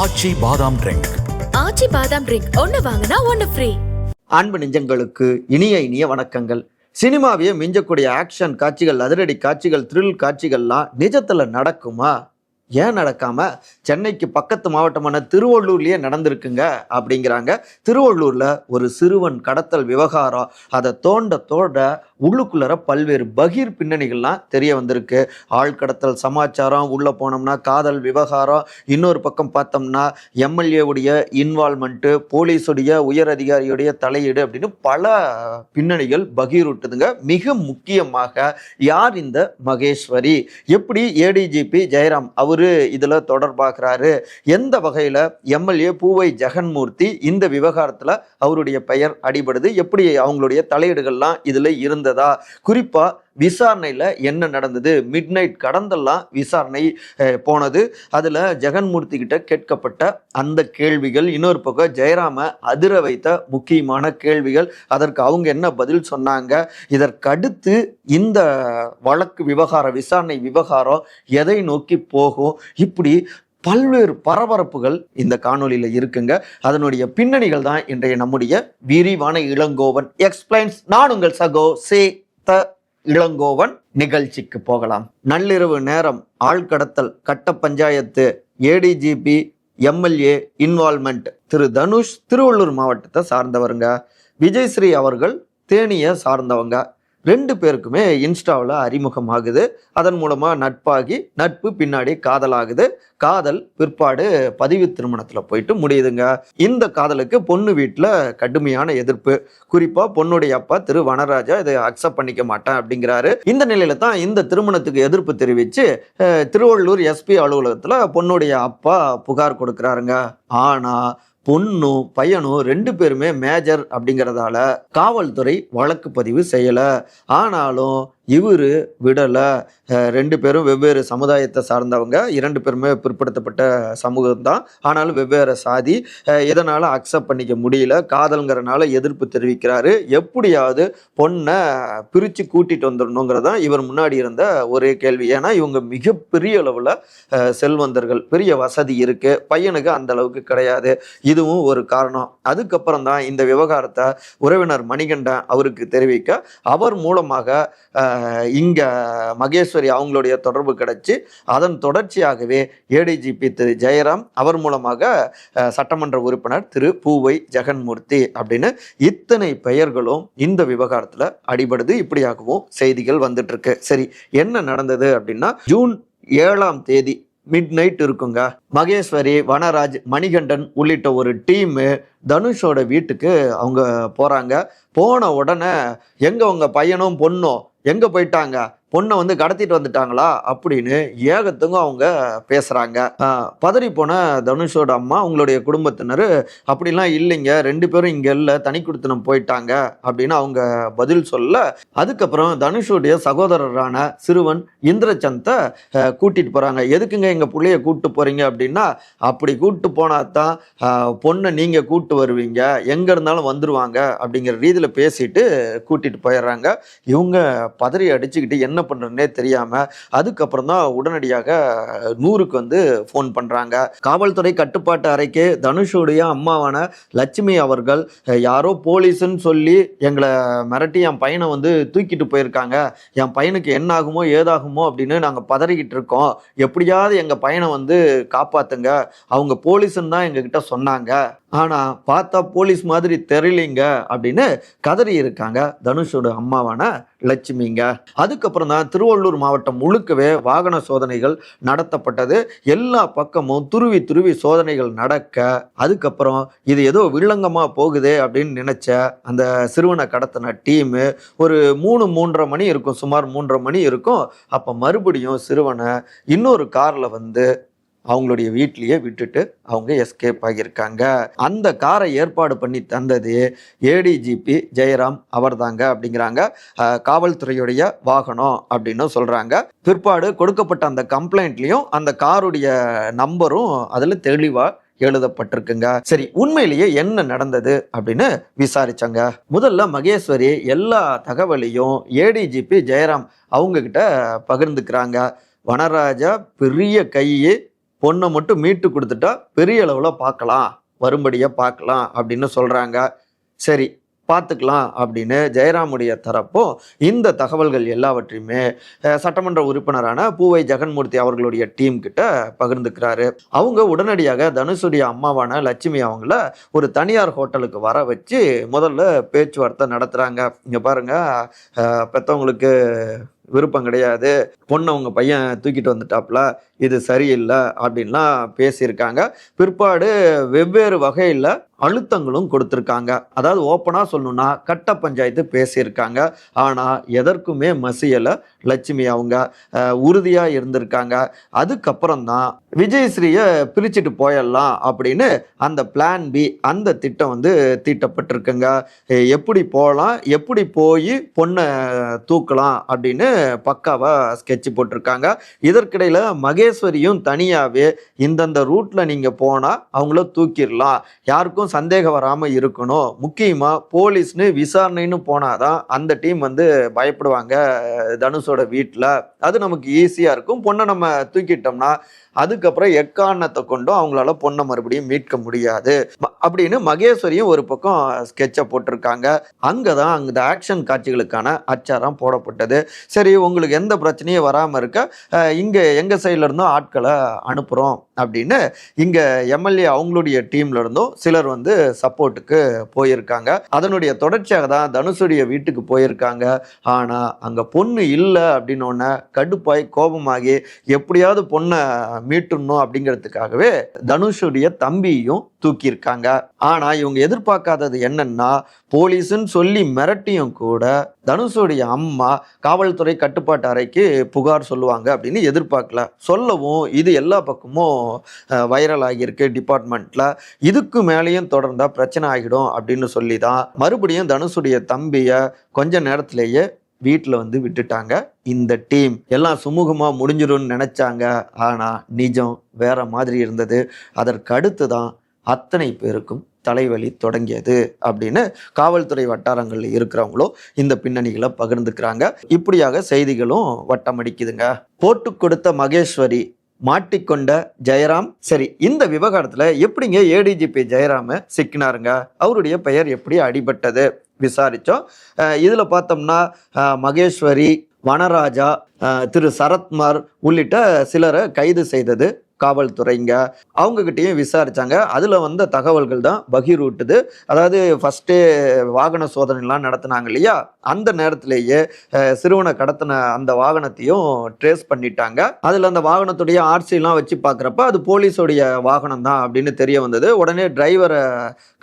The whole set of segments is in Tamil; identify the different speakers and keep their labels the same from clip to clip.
Speaker 1: ஆச்சி பாதாம் ட்ரிங்க்
Speaker 2: ஆச்சி பாதாம் ட்ரிங்க் ஒன்னு வாங்கினா ஒன்னு ஃப்ரீ
Speaker 3: அன்பு நெஞ்சங்களுக்கு இனிய இனிய வணக்கங்கள். சினிமாவையே மிஞ்சக்கூடிய ஆக்ஷன் காட்சிகள் அதிரடி காட்சிகள் த்ரில் காட்சிகள்லாம் நிஜத்துல நடக்குமா? ஏன் நடக்காம சென்னைக்கு பக்கத்து மாவட்டமான திருவள்ளூர்லேயே நடந்திருக்குங்க அப்படிங்கிறாங்க. திருவள்ளூரில் ஒரு சிறுவன் கடத்தல் விவகாரம் அதை தோண்ட தோண்ட உள்ளுக்குள்ளற பல்வேறு பகீர் பின்னணிகள்லாம் தெரிய வந்திருக்கு. ஆள் கடத்தல் சமாச்சாரம் உள்ளே போனோம்னா காதல் விவகாரம் இன்னொரு பக்கம் பார்த்தோம்னா எம்எல்ஏவுடைய இன்வால்மெண்ட்டு போலீஸுடைய உயர் அதிகாரியுடைய தலையீடு அப்படின்னு பல பின்னணிகள் பகீருட்டுதுங்க. மிக முக்கியமாக யார் இந்த மகேஸ்வரி? எப்படி ஏடிஜிபி ஜெயராம் அவர் இதுல தொடர்பாகிறாரு எந்த வகையில எம்எல்ஏ பூவை ஜெகன்மூர்த்தி இந்த விவகாரத்துல அவருடைய பெயர் அடிபடுது? எப்படி அவங்களுடைய தலையீடுகள்லாம் இதுல இருந்ததா? குறிப்பா விசாரணையில் என்ன நடந்தது? மிட் நைட் கடந்தெல்லாம் விசாரணை போனது. அதில் ஜெகன்மூர்த்தி கிட்ட கேட்கப்பட்ட அந்த கேள்விகள் இன்னொரு பக்கம் ஜெயராம அதிர வைத்த முக்கியமான கேள்விகள் அதற்கு அவங்க என்ன பதில் சொன்னாங்க? இதற்கடுத்து இந்த வழக்கு விவகார விசாரணை விவகாரம் எதை நோக்கி போகும்? இப்படி பல்வேறு பரபரப்புகள் இந்த காணொலியில் இருக்குங்க. அதனுடைய பின்னணிகள் தான் இன்றைய நம்முடைய விரிவான இளங்கோவன் எக்ஸ்பிளைன்ஸ் நான் உங்கள் சகோ சே த இளங்கோவன் நிகழ்ச்சிக்கு போகலாம். நள்ளிரவு நேரம் ஆழ்கடத்தல் கட்ட பஞ்சாயத்து ஏடிஜிபி எம்எல்ஏ இன்வால்மெண்ட் திரு தனுஷ் திருவள்ளூர் மாவட்டத்தை சார்ந்தவருங்க. விஜயஸ்ரீ அவர்கள் தேனியை சார்ந்தவங்க. ரெண்டு பேருக்குமே இன்ஸ்டாவில் அறிமுகமாகுது. அதன் மூலமாக நட்பாகி நட்பு பின்னாடி காதலாகுது. காதல் பிற்பாடு பதிவு திருமணத்தில் போயிட்டு முடியுதுங்க. இந்த காதலுக்கு பொண்ணு வீட்டில் கடுமையான எதிர்ப்பு. குறிப்பாக பொண்ணுடைய அப்பா திரு வனராஜா இதை அக்செப்ட் பண்ணிக்க மாட்டேன் அப்படிங்கிறாரு. இந்த நிலையில தான் இந்த திருமணத்துக்கு எதிர்ப்பு தெரிவித்து திருவள்ளூர் எஸ்பி அலுவலகத்தில் பொண்ணுடைய அப்பா புகார் கொடுக்குறாருங்க. ஆனால் பொண்ணும் பையனும் ரெண்டு பேருமே மேஜர் அப்படிங்கிறதால காவல்துறை வழக்கு பதிவு செய்யலை. ஆனாலும் இவர் விடலை ரெண்டு பேரும் வெவ்வேறு சமுதாயத்தை சார்ந்தவங்க இரண்டு பேருமே பிற்படுத்தப்பட்ட சமூகம் தான். ஆனாலும் வெவ்வேறு சாதி எதனால் அக்செப்ட் பண்ணிக்க முடியல காதல்ங்கிறனால எதிர்ப்பு தெரிவிக்கிறாரு. எப்படியாவது பொண்ணை பிரித்து கூட்டிகிட்டு வந்துடணுங்கிறது தான் இவர் முன்னாடி இருந்த ஒரே கேள்வி. ஏன்னா இவங்க மிகப்பெரிய அளவில் செல்வந்தர்கள். பெரிய வசதி இருக்குது பையனுக்கு அந்த அளவுக்கு கிடையாது. இதுவும் ஒரு காரணம். அதுக்கப்புறம் தான் இந்த விவகாரத்தை உறவினர் மணிகண்டன் அவருக்கு தெரிவிக்க அவர் மூலமாக இங்கே மகேஸ்வரி அவங்களுடைய தொடர்பு கிடைச்சி அதன் தொடர்ச்சியாகவே ஏடிஜிபி திரு ஜெயராம் அவர் மூலமாக சட்டமன்ற உறுப்பினர் திரு பூவை ஜெகன்மூர்த்தி அப்படின்னு இத்தனை பெயர்களும் இந்த விவகாரத்தில் அடிபடுது. இப்படியாகவும் செய்திகள் வந்துட்டுருக்கு. சரி என்ன நடந்தது அப்படின்னா ஜூன் ஏழாம் தேதி மிட் நைட் இருக்குங்க. மகேஸ்வரி வனராஜ் மணிகண்டன் உள்ளிட்ட ஒரு டீமு தனுஷோட வீட்டுக்கு அவங்க போகிறாங்க போன உடனே எங்கே உங்கள் பையனும் பொண்ணும் எங்கே போயிட்டாங்க? பொண்ணை வந்து கடத்திட்டு வந்துட்டாங்களா அப்படின்னு ஏகத்துங்க அவங்க பேசுகிறாங்க பதறி போன தனுஷோட அம்மா உங்களுடைய குடும்பத்தினர் அப்படிலாம் இல்லைங்க. ரெண்டு பேரும் இங்கே இல்லை. தனி குடுத்தனம் போயிட்டாங்க. அப்படின்னு அவங்க பதில் சொல்ல அதுக்கப்புறம் தனுஷுடைய சகோதரரான சிறுவன் இந்திரச்சந்தை கூட்டிகிட்டு கூட்டிட்டு எதுக்குங்க எங்கள் பிள்ளைய கூப்பிட்டு போகிறீங்க அப்படின்னா அப்படி கூப்பிட்டு போனால் தான் பொண்ணை நீங்கள் கூப்பிட்டு வருவீங்க. எங்கே இருந்தாலும் வந்துடுவாங்க அப்படிங்கிற ரீதியில் பேசிட்டு கூட்டிகிட்டு போயிடுறாங்க. இவங்க பதறி அடிச்சுக்கிட்டு என்ன என்ன பண்ணுறதுனே தெரியாமல் அதுக்கப்புறம் தான் உடனடியாக நூறுக்கு வந்து ஃபோன் பண்ணுறாங்க காவல்துறை கட்டுப்பாட்டு அறைக்கு தனுஷுடைய அம்மாவான லட்சுமி அவர்கள் யாரோ போலீஸுன்னு சொல்லி எங்களை மிரட்டி என் பையனை வந்து தூக்கிட்டு போயிருக்காங்க. என் பையனுக்கு என்ன ஆகுமோ ஏதாகுமோ அப்படின்னு நாங்கள் பதறிக்கிட்டு இருக்கோம். எப்படியாவது எங்கள் பையனை வந்து காப்பாற்றுங்க அவங்க போலீஸுன்னு தான் எங்ககிட்ட சொன்னாங்க. ஆனால் பார்த்தா போலீஸ் மாதிரி தெரியலீங்க அப்படின்னு கதறி இருக்காங்க தனுஷோட அம்மாவான லட்சுமிங்க. அதுக்கப்புறம் தான் திருவள்ளூர் மாவட்டம் முழுக்கவே வாகன சோதனைகள் நடத்தப்பட்டது. எல்லா பக்கமும் துருவி துருவி சோதனைகள் நடக்க அதுக்கப்புறம் இது ஏதோ வில்லங்கமாக போகுதே அப்படின்னு நினைச்ச அந்த சிறுவனை கடத்தின டீமு ஒரு மூணு மூன்றரை மணி இருக்கும் சுமார் மூன்றரை மணி இருக்கும். அப்போ மறுபடியும் சிறுவனை இன்னொரு காரில் வந்து அவங்களுடைய வீட்லேயே விட்டுட்டு அவங்க எஸ்கேப் ஆகியிருக்காங்க. அந்த காரை ஏற்பாடு பண்ணி தந்தது ஏடிஜிபி ஜெயராம் அவர்தாங்க அப்படிங்கிறாங்க. காவல்துறையுடைய வாகனம் அப்படின்னு சொல்கிறாங்க பிற்பாடு கொடுக்கப்பட்ட அந்த கம்ப்ளைண்ட்லேயும் அந்த காருடைய நம்பரும் அதில் தெளிவாக எழுதப்பட்டிருக்குங்க. சரி உண்மையிலேயே என்ன நடந்தது அப்படின்னு விசாரிச்சாங்க. முதல்ல மகேஸ்வரி எல்லா தகவலையும் ஏடிஜிபி ஜெயராம் அவங்க கிட்ட பகிர்ந்துக்கிறாங்க. வனராஜா பெரிய கையே பொண்ணை மட்டும் மீட்டு கொடுத்துட்டா பெரிய அளவில் பார்க்கலாம். வரும்படியாக பார்க்கலாம் அப்படின்னு சொல்கிறாங்க சரி பார்த்துக்கலாம் அப்படின்னு ஜெயராமுடைய தரப்பும் இந்த தகவல்கள் எல்லாவற்றையுமே சட்டமன்ற உறுப்பினரான பூவை ஜெகன்மூர்த்தி அவர்களுடைய டீம் கிட்ட பகிர்ந்துக்கிறாரு. அவங்க உடனடியாக தனுஷுடைய அம்மாவான லட்சுமி அவங்கள ஒரு தனியார் ஹோட்டலுக்கு வர வச்சு முதல்ல பேச்சுவார்த்தை நடத்துகிறாங்க இங்கே பாருங்க பெற்றவங்களுக்கு விருப்பம் கிடையாது. பொண்ணை உங்கள் பையன் தூக்கிட்டு வந்துட்டாப்புல. இது சரியில்லை அப்படின்லாம் பேசியிருக்காங்க. பிற்பாடு வெவ்வேறு வகையில் அழுத்தங்களும் கொடுத்துருக்காங்க. அதாவது ஓப்பனாக சொல்லணும்னா கட்ட பஞ்சாயத்து பேசியிருக்காங்க. ஆனால் எதற்குமே மசியலை லட்சுமி அவங்க உறுதியாக இருந்திருக்காங்க. அதுக்கப்புறம் தான் விஜயஸ்ரீயை பிரிச்சுட்டு போயிடலாம் அப்படின்னு அந்த பிளான் பி அந்த திட்டம் வந்து தீட்டப்பட்டிருக்குங்க. எப்படி போகலாம் எப்படி போய் பொண்ணை தூக்கலாம் அப்படின்னு பக்காவாக ஸ்கெட்ச் போட்டிருக்காங்க. இதற்கிடையில் மகேஷ் மகேஸ்வரியும் தனியாகவே இந்தந்த ரூட்டில் நீங்கள் போனால் அவங்கள தூக்கிடலாம். யாருக்கும் சந்தேகம் வராமல் இருக்கணும். முக்கியமாக போலீஸ்னு விசாரணைன்னு போனாதான் அந்த டீம் வந்து பயப்படுவாங்க தனுஷோட வீட்டில் அது நமக்கு ஈஸியாக இருக்கும். பொண்ணை நம்ம தூக்கிட்டோம்னா அதுக்கப்புறம் எக்காரணத்தை கொண்டும் அவங்களால பொண்ணை மறுபடியும் மீட்க முடியாது. அப்படின்னு மகேஸ்வரியும் ஒரு பக்கம் ஸ்கெட்சை போட்டிருக்காங்க. அங்கே தான் அந்த ஆக்ஷன் காட்சிகளுக்கான அச்சாரம் போடப்பட்டது. சரி உங்களுக்கு எந்த பிரச்சனையும் வராமல் இருக்க இங்கே எங்கள் சைடில் இருந்தும் ஆட்களை அனுப்புகிறோம் அப்படின்னு இங்கே எம்எல்ஏ அவங்களுடைய டீம்ல இருந்தும் சிலர் வந்து சப்போர்ட்டுக்கு போயிருக்காங்க. அதனுடைய தொடர்ச்சியாக தான் தனுஷுடைய வீட்டுக்கு போயிருக்காங்க. ஆனால் அங்கே பொண்ணு இல்லை அப்படின்னோடனே கடுப்பாய் கோபமாகி எப்படியாவது பொண்ணை மீட்டுணும் அப்படிங்கிறதுக்காகவே தனுஷுடைய தம்பியும் தூக்கியிருக்காங்க. ஆனால் இவங்க எதிர்பார்க்காதது என்னன்னா போலீஸுன்னு சொல்லி மிரட்டியும் கூட தனுஷுடைய அம்மா காவல்துறை கட்டுப்பாட்டு அறைக்கு புகார் சொல்லுவாங்க அப்படின்னு எதிர்பார்க்கல. சொல்லவும் இது எல்லா பக்கமும் வைரல் ஆகியிருக்கு டிபார்ட்மெண்ட்டில் இதுக்கு மேலேயும் தொடர்ந்தா பிரச்சனை ஆகிடும் அப்படின்னு சொல்லி தான் மறுபடியும் தனுஷுடைய தம்பியை கொஞ்ச நேரத்திலேயே வீட்டில் வந்து விட்டுட்டாங்க. இந்த டீம் எல்லாம் சுமூகமாக முடிஞ்சிடும்னு நினச்சாங்க. ஆனால் நிஜம் வேற மாதிரி இருந்தது. அதற்கு அடுத்து தான் அத்தனை பேருக்கும் தலைவலி தொடங்கியது அப்படின்னு காவல்துறை வட்டாரங்களில் இருக்கிறவங்களும் இந்த பின்னணிகளை பகிர்ந்துக்கிறாங்க. இப்படியாக செய்திகளும் வட்டமடிக்குதுங்க. போட்டு கொடுத்த மகேஸ்வரி மாட்டிக்கொண்ட ஜெயராம்? சரி இந்த விவகாரத்தில் எப்படிங்க ஏடிஜிபி ஜெயராம சிக்கினாருங்க? அவருடைய பெயர் எப்படி அடிபட்டது? விசாரித்தோம் இதில் பார்த்தோம்னா மகேஸ்வரி வனராஜா திரு சரத்குமார் உள்ளிட்ட சிலரை கைது செய்தது. காவல்துறைங்க அவங்கக்கிட்டேயும் விசாரித்தாங்க அதில் வந்த தகவல்கள் தான் பகிரூட்டுது. அதாவது ஃபஸ்ட்டு வாகன சோதனைலாம் நடத்துனாங்க இல்லையா? அந்த நேரத்திலேயே சிறுவனை கடத்தின அந்த வாகனத்தையும் ட்ரேஸ் பண்ணிட்டாங்க. அதில் அந்த வாகனத்துடைய ஆர்சிலாம் வச்சு பார்க்குறப்ப அது போலீஸோடைய வாகனம் தான் அப்படின்னு தெரிய வந்தது. உடனே டிரைவரை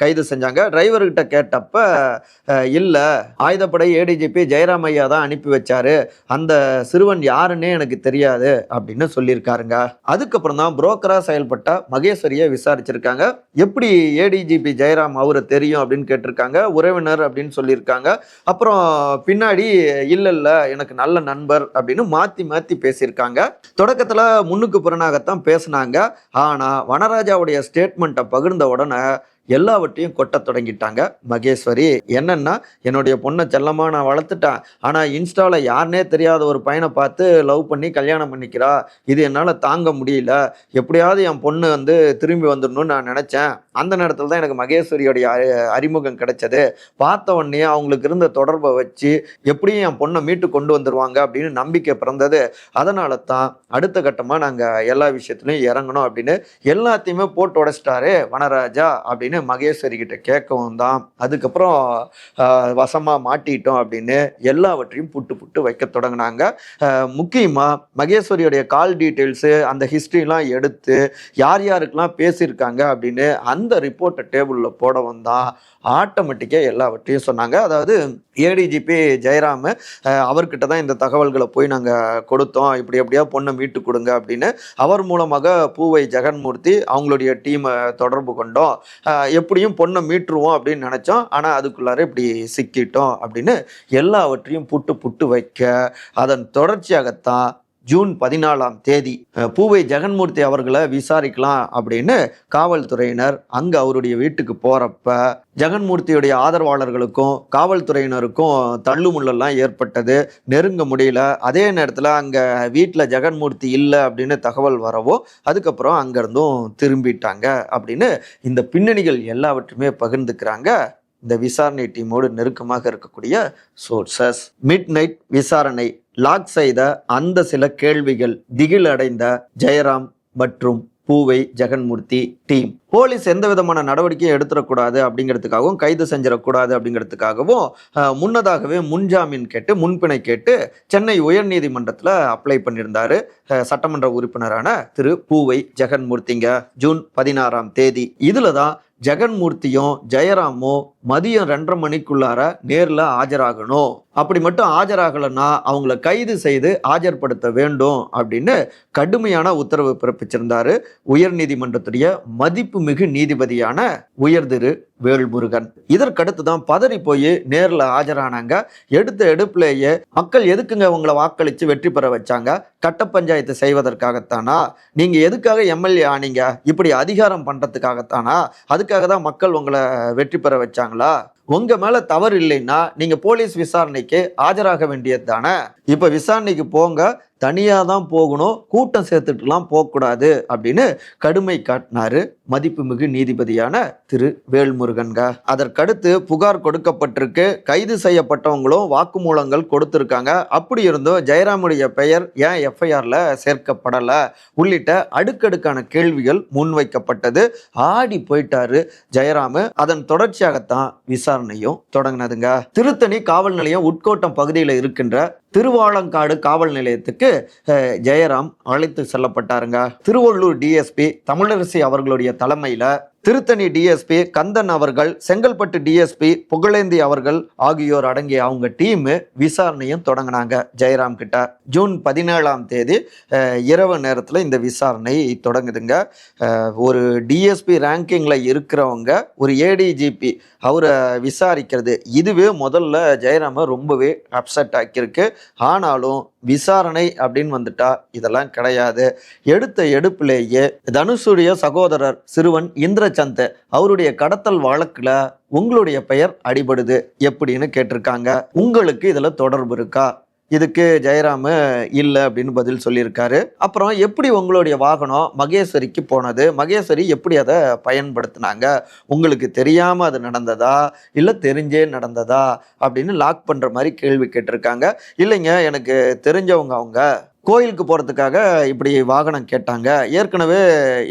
Speaker 3: கைது செஞ்சாங்க. டிரைவர்கிட்ட கேட்டப்ப இல்லை ஆயுதப்படை ஏடிஜிபி ஜெயராமையா தான் அனுப்பி வச்சாரு. அந்த சிறுவன் யாருன்னே எனக்கு தெரியாது அப்படின்னு சொல்லியிருக்காருங்க. அதுக்கப்புறம் தான் புரோக்கராக செயல்பட்ட மகேஸ்வரியை விசாரிச்சிருக்காங்க. எப்படி ஏடிஜிபி ஜெயராம் அவரை தெரியும் அப்படின்னு கேட்டிருக்காங்க. உறவினர் அப்படின்னு சொல்லியிருக்காங்க. அப்புறம் பின்னாடி இல்லை இல்லை எனக்கு நல்ல நண்பர் அப்படின்னு மாற்றி மாற்றி பேசியிருக்காங்க. தொடக்கத்தில் முன்னுக்கு புறனாகத்தான் பேசினாங்க. ஆனால் வனராஜாவுடைய ஸ்டேட்மெண்ட்டை பகிர்ந்த உடனே எல்லாவற்றையும் கொட்ட தொடங்கிட்டாங்க. மகேஸ்வரி என்னன்னா என்னுடைய பொண்ணை செல்லமாக நான் வளர்த்துட்டேன். ஆனால் இன்ஸ்டாவில் யாருனே தெரியாத ஒரு பையனை பார்த்து லவ் பண்ணி கல்யாணம் பண்ணிக்கிறா. இது என்னால் தாங்க முடியல. எப்படியாவது என் பொண்ணு வந்து திரும்பி வந்துடணும்னு நான் நினச்சேன். அந்த நேரத்தில் தான் எனக்கு மகேஸ்வரியோடைய அறி- அறிமுகம் கிடைச்சது. பார்த்த உடனே அவங்களுக்கு இருந்த தொடர்பை வச்சு எப்படியும் என் பொண்ணை மீட்டு கொண்டு வந்துடுவாங்க அப்படின்னு நம்பிக்கை பிறந்தது. அதனால தான் அடுத்த கட்டமாக நாங்கள் எல்லா விஷயத்துலையும் இறங்கணும் அப்படின்னு எல்லாத்தையுமே போட்டு உடைச்சிட்டாரு வனராஜா அப்படின்னு மகேஸ்வரி கிட்ட கேட்கவும் தான் அதுக்கப்புறம் வசமாக மாட்டிட்டோம் அப்படின்னு எல்லாவற்றையும் புட்டு புட்டு வைக்க தொடங்கினாங்க. முக்கியமாக மகேஸ்வரியுடைய கால் டீட்டெயில்ஸு அந்த ஹிஸ்ட்ரிலாம் எடுத்து யார் யாருக்கெல்லாம் பேசியிருக்காங்க அப்படின்னு அந்த ரிப்போர்ட்டை டேபிளில் போடவும் தான் ஆட்டோமேட்டிக்காக எல்லாவற்றையும் சொன்னாங்க. அதாவது ஏடிஜிபி ஜெயராம அவர்கிட்ட தான் இந்த தகவல்களை போய் நாங்கள் கொடுத்தோம். இப்படி எப்படியா பொண்ணை மீட்டு கொடுங்க அப்படின்னு அவர் மூலமாக பூவை ஜெகன்மூர்த்தி அவங்களுடைய டீமை தொடர்பு கொண்டோம். எப்படியும் பொண்ணை மீட்டுருவோம் அப்படின்னு நினச்சோம். ஆனால் அதுக்குள்ளார இப்படி சிக்கிட்டோம் அப்படின்னு எல்லாவற்றையும் புட்டு புட்டு வைக்க அதன் தொடர்ச்சியாகத்தான் ஜூன் பதினாலாம் தேதி பூவை ஜெகன்மூர்த்தி அவர்களை விசாரிக்கலாம் அப்படின்னு காவல்துறையினர் அங்கே அவருடைய வீட்டுக்கு போகிறப்ப ஜெகன்மூர்த்தியுடைய ஆதரவாளர்களுக்கும் காவல்துறையினருக்கும் தள்ளுமுள்ளெல்லாம் ஏற்பட்டது. நெருங்க முடியல. அதே நேரத்தில் அங்கே வீட்டில் ஜெகன்மூர்த்தி இல்லை அப்படின்னு தகவல் வரவோ அதுக்கப்புறம் அங்கேருந்தும் திரும்பிட்டாங்க அப்படின்னு இந்த பின்னணிகள் எல்லாவற்றுமே பகிர்ந்துக்கிறாங்க. இந்த விசாரணை டீமோடு நெருக்கமாக இருக்கக்கூடிய சோர்சஸ் மிட் நைட் விசாரணை லாக் செய்த அந்த சில கேள்விகள் திகில் அடைந்த ஜெயராம் மற்றும் பூவை ஜெகன்மூர்த்தி டீம். போலீஸ் எந்த விதமான நடவடிக்கையும் எடுத்துடக்கூடாது அப்படிங்கிறதுக்காகவும் கைது செஞ்சிடக்கூடாது அப்படிங்கிறதுக்காகவும் முன்னதாகவே முன்ஜாமீன் கேட்டு முன்பிணை கேட்டு சென்னை உயர்நீதிமன்றத்தில் அப்ளை பண்ணியிருந்தாரு சட்டமன்ற உறுப்பினரான திரு பூவை ஜெகன்மூர்த்திங்க. ஜூன் பதினாறாம் தேதி. இதில் தான் ஜெகன்மூர்த்தியும் ஜெயராமும் மதியம் ரெண்டரை மணிக்குள்ளார நேரில் ஆஜராகணும். அப்படி மட்டும் ஆஜராகலைன்னா அவங்கள கைது செய்து ஆஜர்படுத்த வேண்டும் அப்படின்னு கடுமையான உத்தரவு பிறப்பிச்சிருந்தாரு உயர் நீதிமன்றத்துடைய மதிப்பு மதிப்புமிகு நீதிபதியான உயர்திரு வேல்முருகன். இதற்கடுத்து தான் பதறி போய் நேரில் ஆஜரானாங்க. எடுத்த எடுப்புலேயே மக்கள் எதுக்குங்க உங்களை வாக்களித்து வெற்றி பெற வச்சாங்க? கட்ட பஞ்சாயத்து செய்வதற்காகத்தானா? நீங்கள் எதுக்காக எம்எல்ஏ ஆனீங்க? இப்படி அதிகாரம் பண்ணுறதுக்காகத்தானா அதுக்காக தான் மக்கள் உங்களை வெற்றி பெற வச்சாங்களா உங்க மேல தவறு இல்லைன்னா நீங்க போலீஸ் விசாரணைக்கு ஆஜராக வேண்டியது தானே இப்ப விசாரணைக்கு போங்க தனியாக தான் போகணும் கூட்டம் சேர்த்துட்டுலாம் போகக்கூடாது அப்படின்னு கடுமை காட்டினாரு மதிப்புமிகு நீதிபதியான திரு. வேல்முருகன்க. அதற்கடுத்து புகார் கொடுக்கப்பட்டிருக்கு கைது செய்யப்பட்டவங்களும் வாக்குமூலங்கள் கொடுத்துருக்காங்க. அப்படி இருந்தும் ஜெயராமுடைய பெயர் ஏன் எஃப்ஐஆரில் சேர்க்கப்படலை? உள்ளிட்ட அடுக்கடுக்கான கேள்விகள் முன்வைக்கப்பட்டது. ஆடி போயிட்டாரு ஜெயராமு. அதன் தொடர்ச்சியாகத்தான் விசாரணையும் தொடங்கினதுங்க. திருத்தணி காவல் நிலையம் உட்கோட்டம் பகுதியில் இருக்கின்ற திருவாலங்காடு காவல் நிலையத்துக்கு ஜெயராம் அழைத்து செல்லப்பட்டாருங்க. திருவள்ளூர் டிஎஸ்பி தமிழரசி அவர்களுடைய தலைமையில திருத்தணி டிஎஸ்பி கந்தன் அவர்கள் செங்கல்பட்டு டிஎஸ்பி புகழேந்தி அவர்கள் ஆகியோர் அடங்கிய அவங்க டீம் விசாரணையும் தொடங்கினாங்க ஜெயராம் கிட்ட. ஜூன் பதினேழாம் தேதி இரவு நேரத்தில் இந்த விசாரணை தொடங்குதுங்க. ஒரு டிஎஸ்பி ரேங்கிங்கில் இருக்கிறவங்க ஒரு ஏடிஜிபி அவரை விசாரிக்கிறது. இதுவே முதல்ல ஜெயராம ரொம்பவே அப்செட் ஆக்கியிருக்கு. ஆனாலும் விசாரணை அப்படின்னு வந்துட்டா இதெல்லாம் கிடையாது. எடுத்த எடுப்பிலேயே தனுஷுடைய சகோதரர் சிறுவன் இந்திரசந்த் அவருடைய கடத்தல் வழக்குல உங்களுடைய பெயர் அடிபடுது எப்படின்னு கேட்டிருக்காங்க. உங்களுக்கு இதுல தொடர்பு இருக்கா? இதுக்கு ஜெயராம இல்லை அப்படின்னு பதில் சொல்லியிருக்காரு. அப்புறம் எப்படி உங்களுடைய வாகனம் மகேஸ்வரிக்கு போனது? மகேஸ்வரி எப்படி அதை பயன்படுத்தினாங்க? உங்களுக்கு தெரியாம அது நடந்ததா? இல்லை தெரிஞ்சே நடந்ததா? அப்படின்னு லாக் பண்ற மாதிரி கேள்வி கேட்டிருக்காங்க. இல்லைங்க எனக்கு தெரிஞ்சவங்க அவங்க கோயிலுக்கு போகிறதுக்காக இப்படி வாகனம் கேட்டாங்க. ஏற்கனவே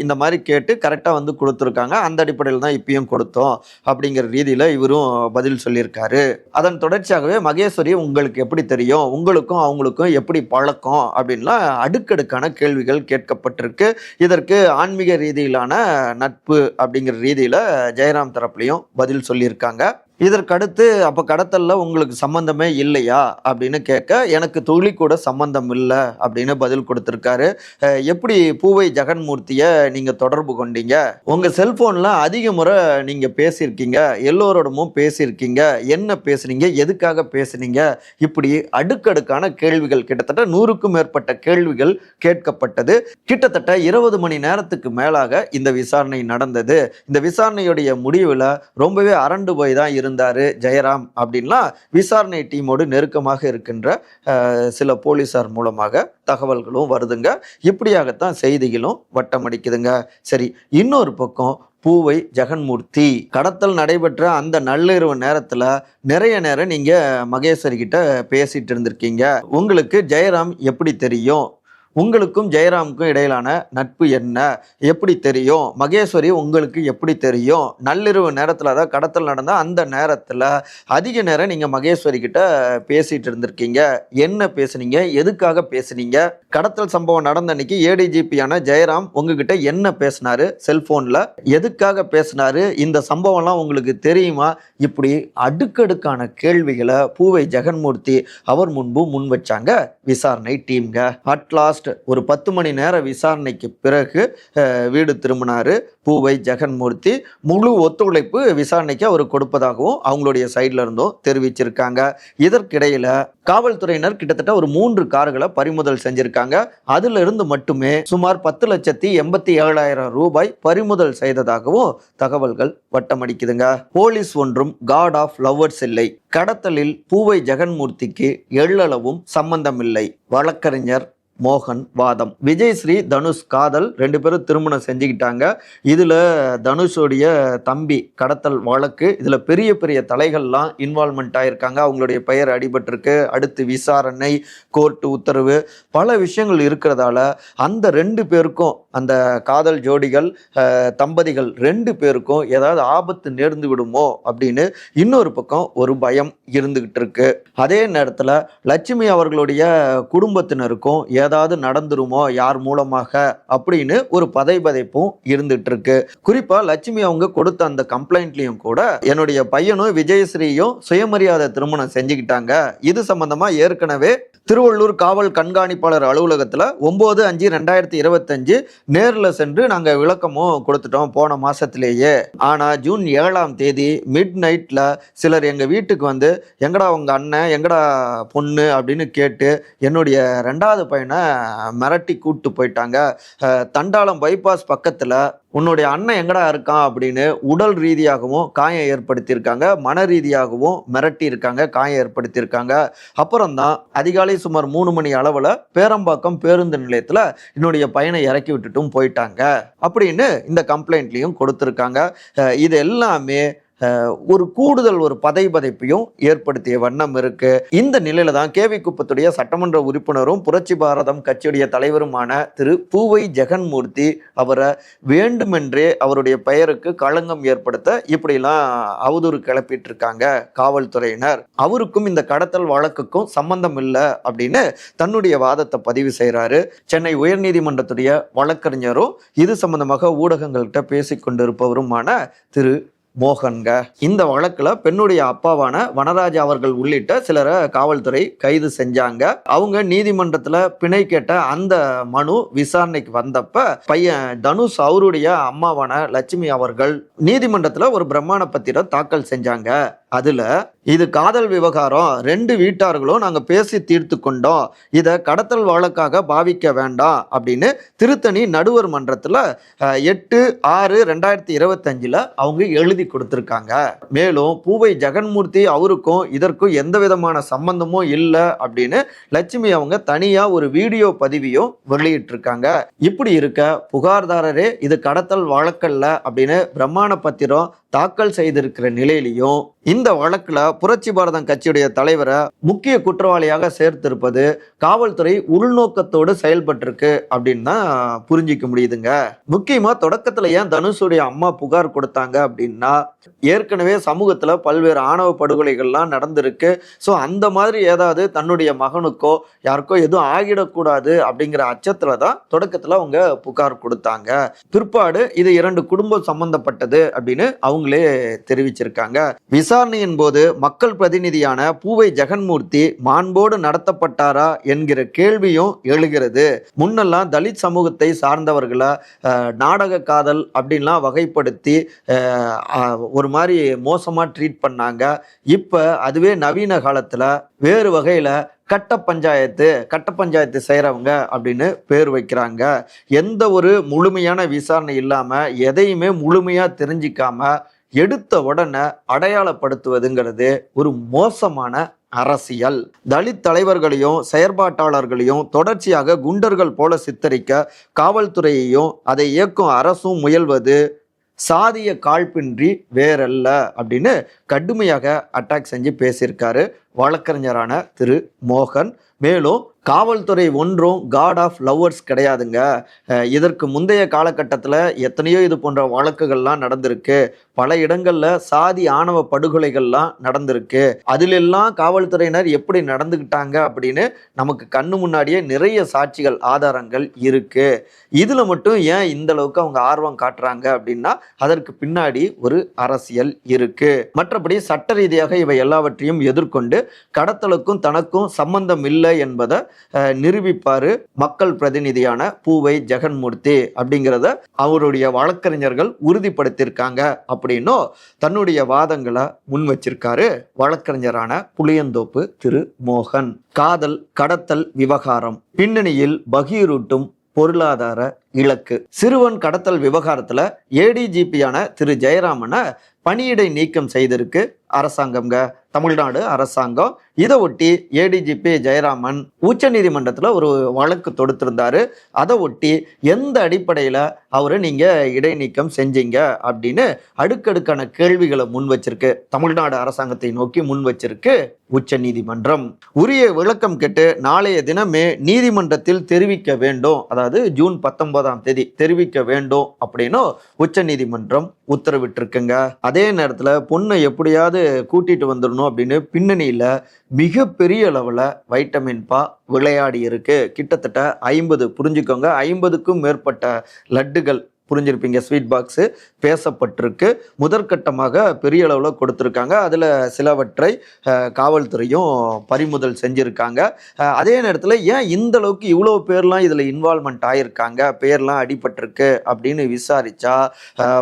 Speaker 3: இந்த மாதிரி கேட்டு கரெக்டாக வந்து கொடுத்துருக்காங்க. அந்த அடிப்படையில் தான் இப்பயும் கொடுத்தோம் அப்படிங்கிற ரீதியில் இவரும் பதில் சொல்லியிருக்காரு. அதன் தொடர்ச்சியாகவே மகேஸ்வரி உங்களுக்கு எப்படி தெரியும்? உங்களுக்கும் அவங்களுக்கும் எப்படி பழக்கம்? அப்படின்லாம் அடுக்கடுக்கான கேள்விகள் கேட்கப்பட்டிருக்கு. இதற்கு ஆன்மீக ரீதியிலான நட்பு அப்படிங்கிற ரீதியில் ஜெயராம் தரப்புலையும் பதில் சொல்லியிருக்காங்க. இதற்கடுத்து அப்போ கடத்தலில் உங்களுக்கு சம்பந்தமே இல்லையா அப்படின்னு கேட்க எனக்கு துளி கூட சம்பந்தம் இல்லை அப்படின்னு பதில் கொடுத்துருக்காரு. எப்படி பூவை ஜெகன்மூர்த்தியை நீங்கள் தொடர்பு கொண்டீங்க? உங்கள் செல்ஃபோனில் அதிக முறை நீங்கள் பேசியிருக்கீங்க எல்லோரோடமும் பேசியிருக்கீங்க என்ன பேசுனீங்க எதுக்காக பேசுனீங்க? இப்படி அடுக்கடுக்கான கேள்விகள் கிட்டத்தட்ட நூறுக்கும் மேற்பட்ட கேள்விகள் கேட்கப்பட்டது. கிட்டத்தட்ட இருபது மணி நேரத்துக்கு மேலாக இந்த விசாரணை நடந்தது. இந்த விசாரணையுடைய முடிவில் ரொம்பவே அரண்டு போய் தான் இருந்தார் ஜெயராம் அப்படின்லாம் விசாரணை டீமோடு நெருக்கமாக இருக்கின்ற சில போலீசார் மூலமாக தகவல்களும் வருதுங்க. இப்படியாகத்தான் செய்திகளும் வட்டமடிக்குதுங்க சரி இன்னொரு பக்கம் பூவை ஜெகன்மூர்த்தி கடத்தல் நடைபெற்ற அந்த நள்ளிரவு நேரத்தில் நிறைய நேரம் நீங்கள் மகேஸ்வரி கிட்ட பேசிட்டு இருந்திருக்கீங்க. உங்களுக்கு ஜெயராம் எப்படி தெரியும்? உங்களுக்கும் ஜெயராமுக்கும் இடையிலான நட்பு என்ன? எப்படி தெரியும்? மகேஸ்வரி உங்களுக்கு எப்படி தெரியும்? நள்ளிரவு நேரத்தில் அதாவது கடத்தல் நடந்த அந்த நேரத்தில் அதிக நேரம் நீங்கள் மகேஸ்வரி கிட்ட பேசிகிட்டு இருந்திருக்கீங்க. என்ன பேசுனீங்க? எதுக்காக பேசுனீங்க? கடத்தல் சம்பவம் நடந்த அன்னைக்கு ஏடிஜிபியான ஜெயராம் உங்ககிட்ட என்ன பேசினாரு? செல்ஃபோனில் எதுக்காக பேசினாரு? இந்த சம்பவம்லாம் உங்களுக்கு தெரியுமா? இப்படி அடுக்கடுக்கான கேள்விகளை பூவை ஜெகன்மூர்த்தி அவர் முன்பு முன் வச்சாங்க விசாரணை டீம்க அட் லாஸ்ட் ஆல்மோஸ்ட் ஒரு பத்து மணி நேர விசாரணைக்கு பிறகு வீடு திரும்பினார் பூவை ஜெகன்மூர்த்தி. முழு ஒத்துழைப்பு விசாரணைக்கு அவர் கொடுப்பதாகவும் அவங்களுடைய சைடில் இருந்தும் தெரிவிச்சிருக்காங்க. இதற்கிடையில் காவல்துறையினர் கிட்டத்தட்ட ஒரு மூன்று கார்களை பறிமுதல் செஞ்சிருக்காங்க. அதுல இருந்து மட்டுமே சுமார் பத்து லட்சத்தி எண்பத்தி ஏழாயிரம் ரூபாய் பறிமுதல் செய்ததாகவும் தகவல்கள் வட்டமடிக்குதுங்க. போலீஸ் ஒன்றும் காட் ஆஃப் லவ்வர்ஸ் இல்லை. கடத்தலில் பூவை ஜெகன்மூர்த்திக்கு எள்ளளவும் சம்பந்தமில்லை. வழக்கறிஞர் மோகன் வாதம். விஜய் ஸ்ரீ தனுஷ் காதல் ரெண்டு பேரும் திருமணம் செஞ்சுக்கிட்டாங்க. இதில் தனுஷோடைய தம்பி கடத்தல் வழக்கு இதில் பெரிய பெரிய தலைகள்லாம் இன்வால்மெண்ட் ஆகியிருக்காங்க அவங்களுடைய பெயர் அடிபட்டிருக்கு. அடுத்து விசாரணை கோர்ட்டு உத்தரவு பல விஷயங்கள் இருக்கிறதால அந்த ரெண்டு பேருக்கும் அந்த காதல் ஜோடிகள் தம்பதிகள் ரெண்டு பேருக்கும் ஏதாவது ஆபத்து நேர்ந்து விடுமோ அப்படின்னு இன்னொரு பக்கம் ஒரு பயம் இருந்துக்கிட்டு இருக்கு. அதே நேரத்தில் லட்சுமி அவர்களுடைய குடும்பத்தினருக்கும் ஏ ஏதாவது நடந்துருமோ யார் மூலமாக அப்படின்னு ஒரு பதைபதைப்பும் இருந்துட்டு இருக்கு குறிப்பா லட்சுமி அவங்க கொடுத்த அந்த கம்ப்ளைண்ட்லயும் கூட என்னுடைய பையனும் விஜயஸ்ரீயும் சுயமரியாதை திருமணம் செஞ்சுக்கிட்டாங்க. இது சம்பந்தமா ஏற்கனவே திருவள்ளூர் காவல் கண்காணிப்பாளர் அலுவலகத்தில் ஒம்பது அஞ்சு ரெண்டாயிரத்தி இருபத்தஞ்சு நேரில் சென்று நாங்கள் விளக்கமும் கொடுத்துட்டோம் போன மாதத்திலேயே ஆனால் ஜூன் ஏழாம் தேதி மிட் நைட்டில் சிலர் எங்கள் வீட்டுக்கு வந்து எங்கடா உங்கள் அண்ணன்? எங்கடா பொண்ணு? அப்படின்னு கேட்டு என்னுடைய ரெண்டாவது பையனை மிரட்டி கூப்பிட்டு போயிட்டாங்க. தண்டாளம் பைபாஸ் பக்கத்தில் உன்னுடைய அண்ணன் எங்கடா இருக்கான் அப்படின்னு உடல் ரீதியாகவும் காயம் ஏற்படுத்தியிருக்காங்க. மன ரீதியாகவும் மிரட்டி இருக்காங்க காயம் ஏற்படுத்தியிருக்காங்க. அப்புறம் தான் அதிகாலை சுமார் மூணு மணி அளவில் பேரம்பாக்கம் பேருந்து நிலையத்தில் என்னுடைய பையனை இறக்கி விட்டுட்டும் போயிட்டாங்க. அப்படின்னு இந்த கம்ப்ளைண்ட்லேயும் கொடுத்துருக்காங்க. இது எல்லாமே ஒரு கூடுதல் ஒரு பதை பதைப்பையும் ஏற்படுத்திய வண்ணம் இருக்கு. இந்த நிலையில தான் கேவி குப்பத்துடைய சட்டமன்ற உறுப்பினரும் புரட்சி பாரதம் கட்சியுடைய தலைவருமான திரு பூவை ஜெகன்மூர்த்தி அவரை வேண்டுமென்றே அவருடைய பெயருக்கு களங்கம் ஏற்படுத்த இப்படிலாம் அவதூறு கிளப்பிட்டு இருக்காங்க காவல்துறையினர். அவருக்கும் இந்த கடத்தல் வழக்குக்கும் சம்பந்தம் இல்லை அப்படின்னு தன்னுடைய வாதத்தை பதிவு செய்கிறாரு சென்னை உயர்நீதிமன்றத்துடைய வழக்கறிஞரும் இது சம்பந்தமாக ஊடகங்கள்கிட்ட பேசிக்கொண்டிருப்பவருமான திரு மோகன்க இந்த வழக்குல பெண்ணுடைய அப்பாவான வனராஜா அவர்கள் உள்ளிட்ட சிலரை காவல்துறை கைது செஞ்சாங்க. அவங்க நீதிமன்றத்துல பிணை கேட்ட அந்த மனு விசாரணைக்கு வந்தப்ப பையன் தனுஷ் அவருடைய அம்மாவான லட்சுமி அவர்கள் நீதிமன்றத்துல ஒரு பிரமாண பத்திரம் தாக்கல் செஞ்சாங்க. அதில் இது காதல் விவகாரம் ரெண்டு வீட்டார்களும் நாங்கள் பேசி தீர்த்து கொண்டோம். இதை கடத்தல் வழக்காக பாவிக்க வேண்டாம் அப்படின்னு திருத்தணி நடுவர் மன்றத்தில் எட்டு ஆறு ரெண்டாயிரத்தி இருபத்தஞ்சில் அவங்க எழுதி கொடுத்துருக்காங்க. மேலும் பூவை ஜெகன்மூர்த்தி அவருக்கும் இதற்கும் எந்த விதமான சம்பந்தமும் இல்லை அப்படின்னு லட்சுமி அவங்க தனியாக ஒரு வீடியோ பதிவையும் வெளியிட்டிருக்காங்க. இப்படி இருக்க புகார்தாரரே இது கடத்தல் வழக்கல்ல அப்படின்னு பிரமாண பத்திரம் தாக்கல் செய்திருக்கிற நிலையிலையும் இந்த வழக்கில் புரட்சி பாரதம் கட்சியுடைய தலைவரை முக்கிய குற்றவாளியாக சேர்த்திருப்பது காவல்துறை உள்நோக்கத்தோடு செயல்பட்டிருக்கு அப்படின்னு தான் புரிஞ்சிக்க முடியுதுங்க. முக்கியமா தொடக்கத்துல ஏன் தனுஷுடைய அம்மா புகார் கொடுத்தாங்க அப்படின்னா ஏற்கனவே சமூகத்துல பல்வேறு ஆணவ படுகொலைகள்லாம் நடந்திருக்கு. ஸோ அந்த மாதிரி ஏதாவது தன்னுடைய மகனுக்கோ யாருக்கோ எதுவும் ஆகிடக்கூடாது அப்படிங்கிற அச்சத்துல தான் தொடக்கத்துல அவங்க புகார் கொடுத்தாங்க. பிற்பாடு இது இரண்டு குடும்பம் சம்பந்தப்பட்டது அப்படின்னு அவங்க அவங்களே தெரிவிச்சிருக்காங்க. விசாரணையின் போது மக்கள் பிரதிநிதியான பூவை ஜெகன்மூர்த்தி மாண்போடு நடத்தப்பட்டாரா என்கிற கேள்வியும் எழுகிறது. முன்னெல்லாம் தலித் சமூகத்தை சார்ந்தவர்களை நாடக காதல் அப்படின்லாம் வகைப்படுத்தி ஒரு மாதிரி மோசமாக ட்ரீட் பண்ணாங்க. இப்போ அதுவே நவீன காலத்தில் வேறு வகையில் கட்ட பஞ்சாயத்து கட்ட பஞ்சாயத்து செய்கிறவங்க அப்படின்னு பேர் வைக்கிறாங்க. எந்த ஒரு முழுமையான விசாரணை இல்லாமல் எதையுமே முழுமையாக தெரிஞ்சிக்காமல் எடுத்த உடனே அடையாளப்படுத்துவதுங்கிறது ஒரு மோசமான அரசியல். தலித் தலைவர்களையும் செயற்பாட்டாளர்களையும் தொடர்ச்சியாக குண்டர்கள் போல சித்தரிக்க காவல்துறையையும் அதை இயக்கும் அரசும் முயல்வது சாதிய காழ்ப்பின்றி வேறல்ல அப்படின்னு கடுமையாக அட்டாக் செஞ்சு பேசியிருக்காரு வழக்கறிஞரான திரு மோகன். மேலும் காவல்துறை ஒன்றும் காட் ஆஃப் லவ்வர்ஸ் கிடையாதுங்க. இதற்கு முந்தைய காலகட்டத்தில் எத்தனையோ இது போன்ற வழக்குகள்லாம் நடந்திருக்கு. பல இடங்களில் சாதி ஆணவ படுகொலைகள்லாம் நடந்திருக்கு. அதிலெல்லாம் காவல்துறையினர் எப்படி நடந்துக்கிட்டாங்க அப்படின்னு நமக்கு கண்ணு முன்னாடியே நிறைய சாட்சிகள் ஆதாரங்கள் இருக்கு. இதில் மட்டும் ஏன் இந்த அளவுக்கு அவங்க ஆர்வம் காட்டுறாங்க அப்படின்னா அதற்கு பின்னாடி ஒரு அரசியல் இருக்கு. மற்றபடி சட்ட ரீதியாக இவை எல்லாவற்றையும் எதிர்கொண்டு கடத்தலுக்கும் தனக்கும் சம்பந்தம் இல்லை என்பதை நிரூபிப்பார் மக்கள் பிரதிநிதியான பூவை ஜெகன்மூர்த்தி அப்படிங்கிறத அவருடைய வழக்கறிஞர்கள் உறுதிப்படுத்தியிருக்காங்க அப்படின்னும் தன்னுடைய வாதங்களை முன் வச்சிருக்காரு வழக்கறிஞரான புளியந்தோப்பு திரு மோகன். காதல் கடத்தல் விவகாரம். பின்னணியில் பகீரூட்டும் பொருளாதார இலக்கு. சிறுவன் கடத்தல் விவகாரத்தில் ஏடிஜிபியான திரு. ஜெயராமனை பணியிடை நீக்கம் செய்திருக்கு அரசாங்கம்ங்க. தமிழ்நாடு அரசாங்கம். இதை ஒட்டி ஏடிஜிபி ஜெயராமன் உச்சநீதிமன்றத்தில் ஒரு வழக்கு தொடுத்திருந்தாரு. அதை ஒட்டி எந்த அடிப்படையில் அவரை நீங்கள் இடைநீக்கம் செஞ்சீங்க அப்படின்னு அடுக்கடுக்கான கேள்விகளை முன் வச்சிருக்கு. தமிழ்நாடு அரசாங்கத்தை நோக்கி முன் வச்சிருக்கு உச்சநீதிமன்றம். உரிய விளக்கம் கேட்டு நாளைய தினமே நீதிமன்றத்தில் தெரிவிக்க வேண்டும். அதாவது ஜூன் பத்தொன்பதாம் தேதி தெரிவிக்க வேண்டும் அப்படின்னு உச்சநீதிமன்றம் உத்தரவிட்டிருக்குங்க. அதே நேரத்தில் பொண்ணை எப்படியாவது கூட்டிட்டு வந்துடணும் அப்படின்னு பின்னணியில் மிகப்பெரிய அளவில் வைட்டமின் பா விளையாடி இருக்கு. கிட்டத்தட்ட ஐம்பது புரிஞ்சுக்கோங்க ஐம்பதுக்கும் மேற்பட்ட லட்டுகள் புரிஞ்சிருப்பீங்க. Sweet box பேசப்பட்டிருக்கு. முதற்கட்டமாக பெரிய அளவில் கொடுத்துருக்காங்க. அதில் சிலவற்றை காவல்துறையும் பறிமுதல் செஞ்சுருக்காங்க. அதே நேரத்தில் ஏன் இந்த அளவுக்கு இவ்வளோ பேர்லாம் இதில் இன்வால்மெண்ட் ஆகியிருக்காங்க பேர்லாம் அடிபட்டிருக்கு அப்படின்னு விசாரித்தா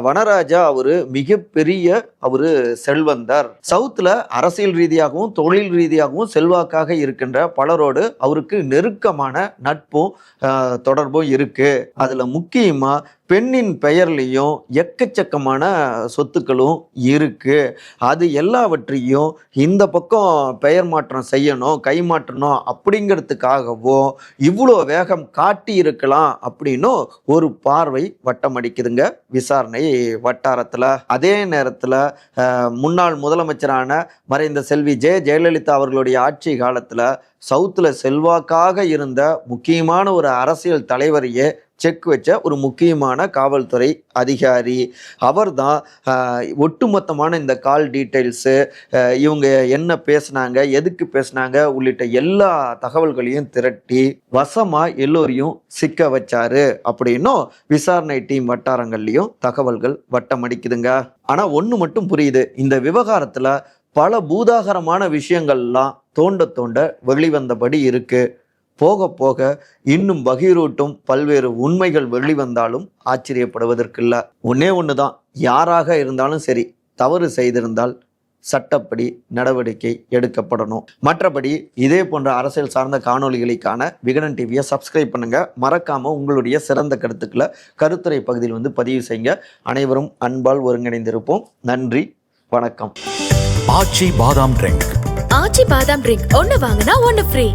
Speaker 3: வனராஜா அவர் மிகப்பெரிய அவர் செல்வந்தர். சவுத்தில் அரசியல் ரீதியாகவும் தொழில் ரீதியாகவும் செல்வாக்காக இருக்கின்ற பலரோடு அவருக்கு நெருக்கமான நட்பும் தொடர்பும் இருக்குது அதில் முக்கியமாக பெண்ணின் பெயர்லேயும் எக்கச்சக்கமான சொத்துக்களும் இருக்குது அது எல்லாவற்றையும் இந்த பக்கம் பெயர் மாற்றம் செய்யணும் கை மாற்றணும் அப்படிங்கிறதுக்காகவும் இவ்வளோ வேகம் காட்டி இருக்கலாம் அப்படின்னும் ஒரு பார்வை வட்டம் அடிக்குதுங்க விசாரணை வட்டாரத்தில். அதே நேரத்தில் முன்னாள் முதலமைச்சரான மறைந்த செல்வி ஜெய ஜெயலலிதா அவர்களுடைய ஆட்சி காலத்தில் சவுத்தில் செல்வாக்காக இருந்த முக்கியமான ஒரு அரசியல் தலைவரையே செக் வச்ச ஒரு முக்கியமான காவல்துறை அதிகாரி. அவர் தான் ஒட்டுமொத்தமான இந்த கால் டீட்டெயில்ஸு இவங்க என்ன பேசுனாங்க எதுக்கு பேசுனாங்க உள்ளிட்ட எல்லா தகவல்களையும் திரட்டி வசமாக எல்லோரையும் சிக்க வச்சாரு. அப்படின்னும் விசாரணை டீம் வட்டாரங்கள்லையும் தகவல்கள் வட்டம் அடிக்குதுங்க ஆனால் ஒன்று மட்டும் புரியுது. இந்த விவகாரத்தில் பல பூதாகரமான விஷயங்கள்லாம் தோண்ட தோண்ட வெளிவந்தபடி இருக்குது போக போக இன்னும் பகீரூட்டும் பல்வேறு உண்மைகள் வெளிவந்தாலும் ஆச்சரியப்படுவதற்கில்ல. ஒன்னே ஒன்று தான் யாராக இருந்தாலும் சரி தவறு செய்திருந்தால் சட்டப்படி நடவடிக்கை எடுக்கப்படணும். மற்றபடி இதே போன்ற அரசியல் சார்ந்த காணொளிகளை காண விகடன் டிவியை சப்ஸ்கிரைப் பண்ணுங்க. மறக்காம உங்களுடைய சிறந்த கருத்துக்களை கருத்துரை பகுதியில் வந்து பதிவு செய்யுங்க. அனைவரும் அன்பால் ஒருங்கிணைந்திருப்போம். நன்றி வணக்கம்.
Speaker 1: ஆச்சி பாதாம் ட்ரிங்க்
Speaker 2: ஆச்சி பாதாம் ட்ரிங்க் ஒன்னு வாங்கினா ஒன்னு ஃப்ரீ